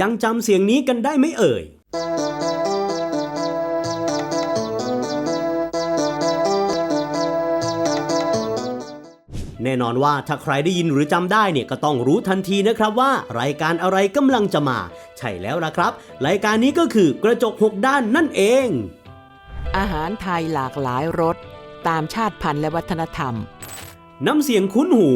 ยังจำเสียงนี้กันได้ไหมเอ่ย แน่นอนว่าถ้าใครได้ยินหรือจำได้เนี่ยก็ต้องรู้ทันทีนะครับว่า รายการอะไรกำลังจะมา ใช่แล้วล่ะครับ รายการนี้ก็คือกระจกหกด้านนั่นเอง อาหารไทยหลากหลายรสตามชาติพันธุ์และวัฒนธรรม น้ำเสียงคุ้นหู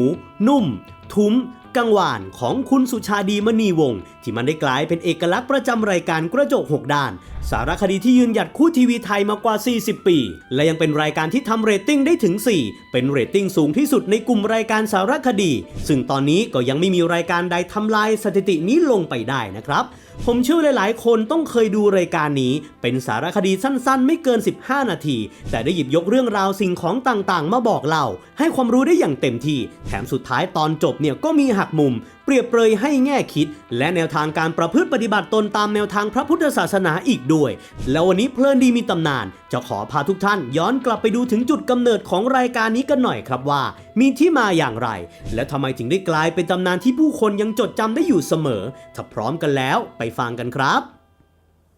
นุ่ม ทุ้ม กังวานของคุณสุชาดีมณีวงศ์ที่มันได้กลายเป็นเอกลักษณ์ประจำรายการกระจก 6 ด้าน สารคดีที่ยืนหยัดคู่ทีวีไทยมากว่า 40 ปี และยังเป็นรายการที่ทำเรตติ้งได้ถึง 4 เป็นเรตติ้งสูงที่สุดในกลุ่มรายการสารคดี ซึ่งตอนนี้ก็ยังไม่มีรายการใดทำลายสถิตินี้ลงไปได้นะครับ ผมเชื่อหลายๆ คนต้องเคยดูรายการนี้ เป็นสารคดีสั้นๆ ไม่เกิน 15 นาที แต่ได้หยิบยกเรื่องราวสิ่งของต่างๆ มาบอกเล่า ให้ความรู้ได้อย่างเต็มที่ แถมสุดท้ายตอนจบเนี่ยก็มีหักมุมเปรียบเปรยให้แง่คิด และแนวทางการประพฤติปฏิบัติตนตามแนวทางพระพุทธศาสนาอีกด้วย แล้ววันนี้เพลินดีมีตำนาน จะขอพาทุกท่าน ย้อนกลับไปดูถึงจุดกำเนิดของรายการนี้กันหน่อยครับว่า มีที่มาอย่างไร และทำไมถึงได้กลายเป็นตำนานที่ผู้คนยังจดจำได้อยู่เสมอ ถ้าพร้อมกันแล้วไปฟังกันครับ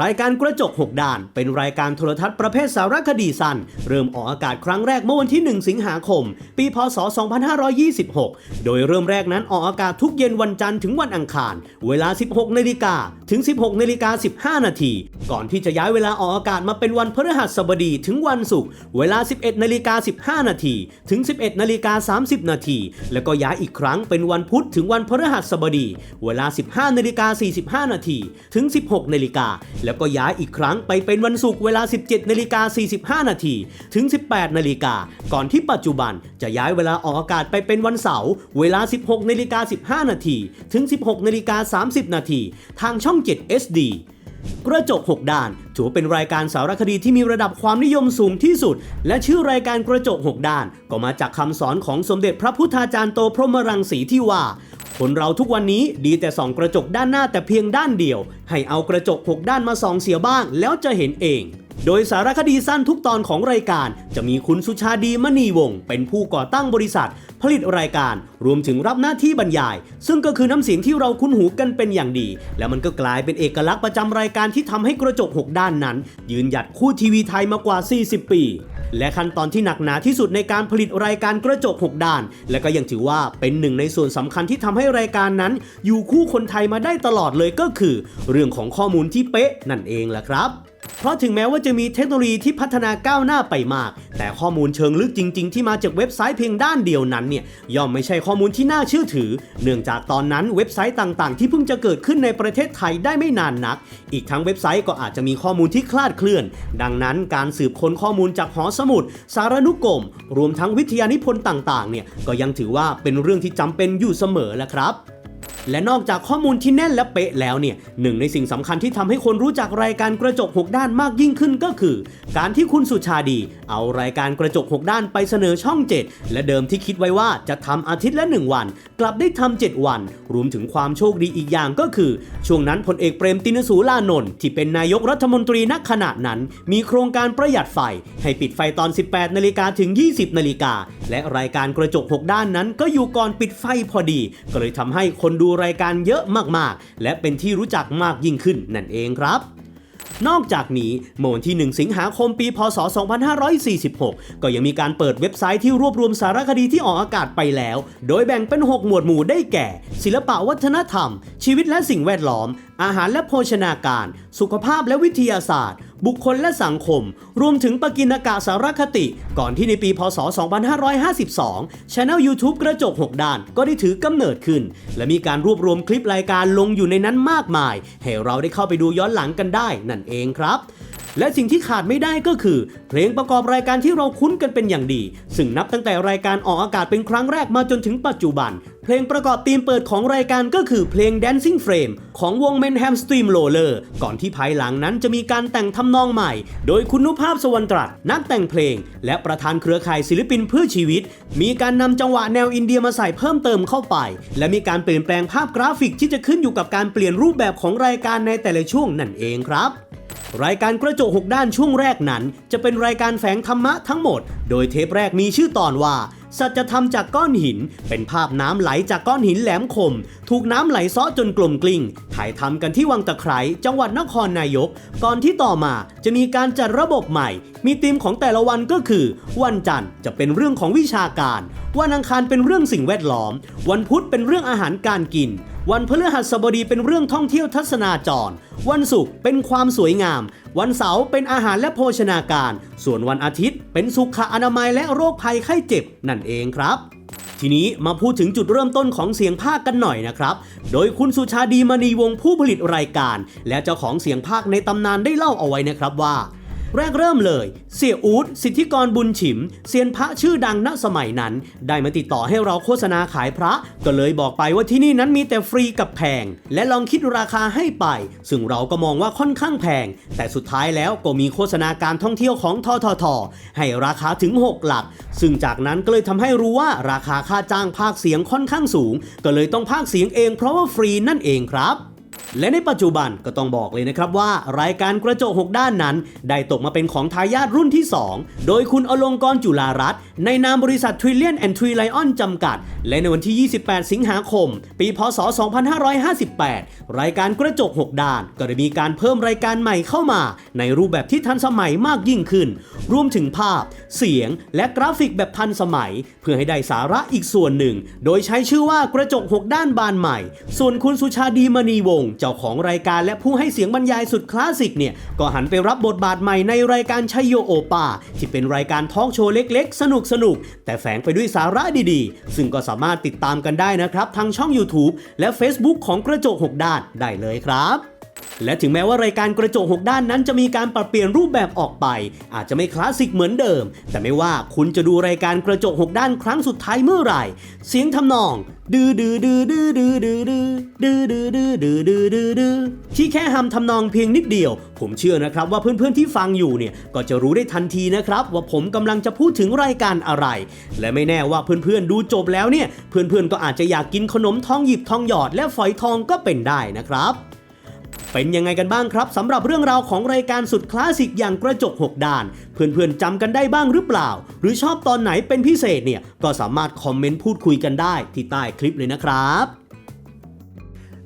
รายการกระจก 6ด้าน เป็นรายการโทรทัศน์ประเภทสารคดีสั้น เริ่มออกอากาศครั้งแรกเมื่อวันที่ 1 สิงหาคม ปีพศ 2526 โดยเริ่มแรกนั้นออกอากาศทุกเย็นวันจันทร์ถึงวันอังคาร เวลา 16นาฬิกาถึง 16นาฬิกา15นาทีก่อนที่จะย้ายเวลาออกอากาศมาเป็นวันพฤหัสบดีถึงวันศุกร์เวลา 11นาฬิกา15นาทีถึง 11นาฬิกา30นาทีแล้วก็ย้ายอีกครั้งเป็นวันพุธถึงวันพฤหัสบดี เวลา 15นาฬิกา45นาทีถึง 16นาฬิกาแล้วก็ย้ายอีกครั้งไปเป็นวันศุกร์เวลา 17นาฬิกา45 นาทีถึง 18นาฬิกาก่อนที่ปัจจุบันจะย้ายเวลาออกอากาศไปเป็นวันเสาร์เวลา 16นาฬิกา15 นาทีถึง 16นาฬิกา30 นาทีทางช่อง 7 SD กระจก 6 ด้าน ถือเป็นรายการสารคดีที่มีระดับความนิยมสูงที่สุด และชื่อรายการกระจก 6 ด้าน ก็มาจากคำสอนของสมเด็จพระพุทธาจารย์โตพรหมรังสีที่ว่า คนเราทุกวันนี้ดีแต่ส่องกระจกด้านหน้าแต่เพียงด้านเดียว ให้เอากระจก6ด้านมาส่องเสียบ้าง แล้วจะเห็นเอง โดยสารคดีสั้นทุกตอนของรายการ จะมีคุณสุชาดีมณีวงศ์เป็นผู้ก่อตั้งบริษัท ผลิตรายการ รวมถึงรับหน้าที่บรรยาย ซึ่งก็คือน้ำเสียงที่เราคุ้นหูกันเป็นอย่างดี แล้วมันก็กลายเป็นเอกลักษณ์ประจำรายการที่ทำให้กระจก 6 ด้านนั้น ยืนหยัดคู่ทีวีไทยมากว่า 40 ปี และขั้นตอนที่หนักหนาที่สุดในการผลิตรายการกระจก 6 ด้าน และก็ยังถือว่าเป็นหนึ่งในส่วนสำคัญที่ทำให้รายการนั้น อยู่คู่คนไทยมาได้ตลอดเลยก็คือ เรื่องของข้อมูลที่เป๊ะนั่นเองแหละครับ เพราะถึงแม้ว่าจะมีเทคโนโลยีที่พัฒนาก้าวหน้าไปมาก แต่ข้อมูลเชิงลึกจริง ๆ ที่มาจากเว็บไซต์เพียงด้านเดียวนั้นเนี่ยย่อมไม่ใช่ข้อมูลที่น่าเชื่อถือ เนื่องจากตอนนั้นเว็บไซต์ต่างๆ ที่เพิ่งจะเกิดขึ้นในประเทศไทยได้ไม่นานนัก อีกทั้งเว็บไซต์ก็อาจจะมีข้อมูลที่คลาดเคลื่อน ดังนั้นการสืบค้นข้อมูลจากหอสมุด สารนุกรม รวมทั้งวิทยานิพนธ์ต่างๆเนี่ยก็ยังถือว่าเป็นเรื่องที่จำเป็นอยู่เสมอแหละครับ และนอกจากข้อมูลที่แน่นและเป๊ะแล้วเนี่ยหนึ่งในสิ่งสำคัญที่ทำให้คนรู้จักรายการกระจก 6 ด้านมากยิ่งขึ้นก็คือ การที่คุณสุชาดี เอารายการกระจก 6 ด้านไปเสนอช่อง 7 และเดิมที่คิดไว้ว่าจะทำอาทิตย์ละ 1 วัน กลับได้ทำ7วัน รวมถึงความโชคดีอีกอย่างก็คือ ช่วงนั้นพลเอกเปรมตินสูลานนท์ที่เป็นนายกรัฐมนตรีณขณะนั้น มีโครงการประหยัดไฟ ให้ปิดไฟตอน 18นาฬิกาถึง 20นาฬิกาและรายการกระจก 6 ด้านนั้นก็อยู่ก่อนปิดไฟพอดี ก็เลยทำให้คนดูรายการเยอะมากๆ และเป็นที่รู้จักมากยิ่งขึ้นนั่นเองครับนอกจากนี้เมื่อวันที่ 1 สิงหาคมปี พศ 2546 ก็ยังมีการเปิดเว็บไซต์ที่รวบรวมสารคดีที่ออกอากาศไปแล้ว โดยแบ่งเป็น 6 หมวดหมู่ได้แก่ ศิลปะวัฒนธรรม ชีวิตและสิ่งแวดล้อม อาหารและโภชนาการ สุขภาพและวิทยาศาสตร์ บุคคลและสังคม รวมถึงปกิณกะสารคติ ก่อนที่ในปีพศ 2552ช anel YouTube กระจก 6 ด้าน ก็ได้ถือกำเนิดขึ้น และมีการรวบรวมคลิปรายการลงอยู่ในนั้นมากมาย ให้เราได้เข้าไปดูย้อนหลังกันได้นั่นเองครับ และสิ่งที่ขาดไม่ได้ก็คือ เพลงประกอบรายการที่เราคุ้นกันเป็นอย่างดี ซึ่งนับตั้งแต่รายการออกอากาศเป็นครั้งแรกมาจนถึงปัจจุบัน เพลงประกอบธีมเปิดของรายการก็คือเพลง Dancing Frame ของวง Menham Stream Roller ก่อนที่ภายหลังนั้นจะมีการแต่งทำนองใหม่ โดยคุณนุภาพสวรรตรัสนักแต่งเพลง และประธานเครือข่ายศิลปินเพื่อชีวิต มีการนำจังหวะแนวอินเดียมาใส่เพิ่มเติมเข้าไป และมีการเปลี่ยนแปลงภาพกราฟิกที่จะขึ้นอยู่กับการเปลี่ยนรูปแบบของรายการในแต่ละช่วงนั่นเองครับ รายการกระจกหกด้านช่วงแรกนั้น จะเป็นรายการแฝงธรรมะทั้งหมด โดยเทปแรกมีชื่อตอนว่า สัจธรรมจากก้อนหิน เป็นภาพน้ำไหลจากก้อนหินแหลมคม ถูกน้ำไหลซ้อจนกลมกลิ้ง ถ่ายทำกันที่วังตะไคร้จังหวัดนครนายก ก่อนที่ต่อมาจะมีการจัดระบบใหม่ มีธีมของแต่ละวันก็คือ วันจันทร์จะเป็นเรื่องของวิชาการ วันอังคารเป็นเรื่องสิ่งแวดล้อม วันพุธเป็นเรื่องอาหารการกินวันพฤหัสบดีเป็นเรื่องท่องเที่ยวทัศนาจร วันศุกร์เป็นความสวยงาม วันเสาร์เป็นอาหารและโภชนาการ ส่วนวันอาทิตย์ เป็นสุขอนามัยและโรคภัยไข้เจ็บนั่นเองครับทีนี้มาพูดถึงจุดเริ่มต้นของเสียงภาคกันหน่อยนะครับ โดยคุณสุชาดีมณีวงผู้ผลิตรายการ และเจ้าของเสียงภาคในตำนานได้เล่าเอาไว้นะครับว่า แรกเริ่มเลย เสียอูดสิทธิกรบุญฉิมเซียนพระชื่อดังณสมัยนั้น ได้มาติดต่อให้เราโฆษณาขายพระ ก็เลยบอกไปว่าที่นี่นั้นมีแต่ฟรีกับแพง และลองคิดราคาให้ไป ซึ่งเราก็มองว่าค่อนข้างแพง แต่สุดท้ายแล้วก็มีโฆษณาการท่องเที่ยวของทททให้ราคาถึง 6 หลัก ซึ่งจากนั้นก็เลยทำให้รู้ว่าราคาค่าจ้างภาคเสียงค่อนข้างสูง ก็เลยต้องภาคเสียงเองเพราะว่าฟรีนั่นเองครับ และในปัจจุบันก็ต้องบอกเลยนะครับว่ารายการกระจก 6 ด้านนั้น ได้ตกมาเป็นของทายาทรุ่นที่ 2 โดยคุณอลงกรจุลารัตน์ในนามบริษัท Trillion and Tree Lion จำกัด และในวันที่ 28 สิงหาคม ปี พศ 2558 รายการกระจก 6 ด้าน ก็ได้มีการเพิ่มรายการใหม่เข้ามา ในรูปแบบที่ทันสมัยมากยิ่งขึ้น รวมถึงภาพ เสียง และกราฟิกแบบทันสมัย เพื่อให้ได้สาระอีกส่วนหนึ่ง โดยใช้ชื่อว่ากระจก 6 ด้านบานใหม่ ส่วนคุณสุชาดีมณีวงศ์เจ้าของรายการและผู้ให้เสียงบรรยายสุดคลาสสิกเนี่ย ก็หันไปรับบทบาทใหม่ในรายการชัยโยโอปาที่เป็นรายการทอล์กโชว์เล็กๆ สนุกสนุกแต่แฝงไปด้วยสาระดีๆ ซึ่งก็สามารถติดตามกันได้นะครับ ทางช่อง YouTube และ Facebook ของกระจก 6 ด้านได้เลยครับ และถึงแม้ว่ารายการกระจก 6 ด้านนั้นจะมีการปรับเปลี่ยนรูปแบบออกไป อาจจะไม่คลาสสิกเหมือนเดิม แต่ไม่ว่าคุณจะดูรายการกระจก 6 ด้านครั้งสุดท้ายเมื่อไหร่ เสียงทำนองดื้อดื้อดื้อดื้อดื้อดื้อดื้อดื้อดื้อดื้อดื้อดื้อดื้อดื้อที่แค่หำทำนองเพียงนิดเดียว ผมเชื่อนะครับว่าเพื่อนๆที่ฟังอยู่เนี่ยก็จะรู้ได้ทันทีนะครับว่าผมกำลังจะพูดถึงรายการอะไร และไม่แน่ว่าเพื่อนๆดูจบแล้วเนี่ยเพื่อนๆก็อาจจะอยากกินขนมทองหยิบทองหยอดและฝอยทองก็เป็นได้นะครับ เป็นยังไงกันบ้างครับสำหรับเรื่องราวของรายการสุดคลาสสิกอย่างกระจก 6 ด้าน เพื่อนๆจำกันได้บ้างหรือเปล่า หรือชอบตอนไหนเป็นพิเศษเนี่ยก็สามารถคอมเมนต์พูดคุยกันได้ที่ใต้คลิปเลยนะครับ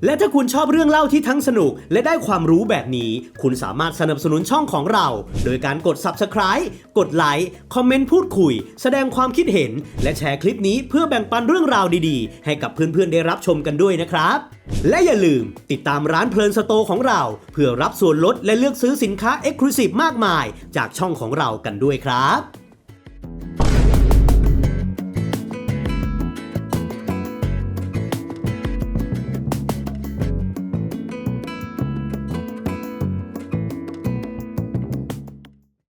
และถ้าคุณชอบเรื่องเล่าที่ทั้งสนุก และได้ความรู้แบบนี้ คุณสามารถสนับสนุนช่องของเรา โดยการกด Subscribe กดไลค์คอมเมนต์พูดคุย แสดงความคิดเห็น และแชร์คลิปนี้เพื่อแบ่งปันเรื่องราวดีๆ ให้กับเพื่อนๆได้รับชมกันด้วยนะครับ และอย่าลืมติดตามร้านเพลินสโตของเรา เพื่อรับส่วนลดและเลือกซื้อสินค้า e x c l u s i v e มากมาย จากช่องของเรากันด้วยครับ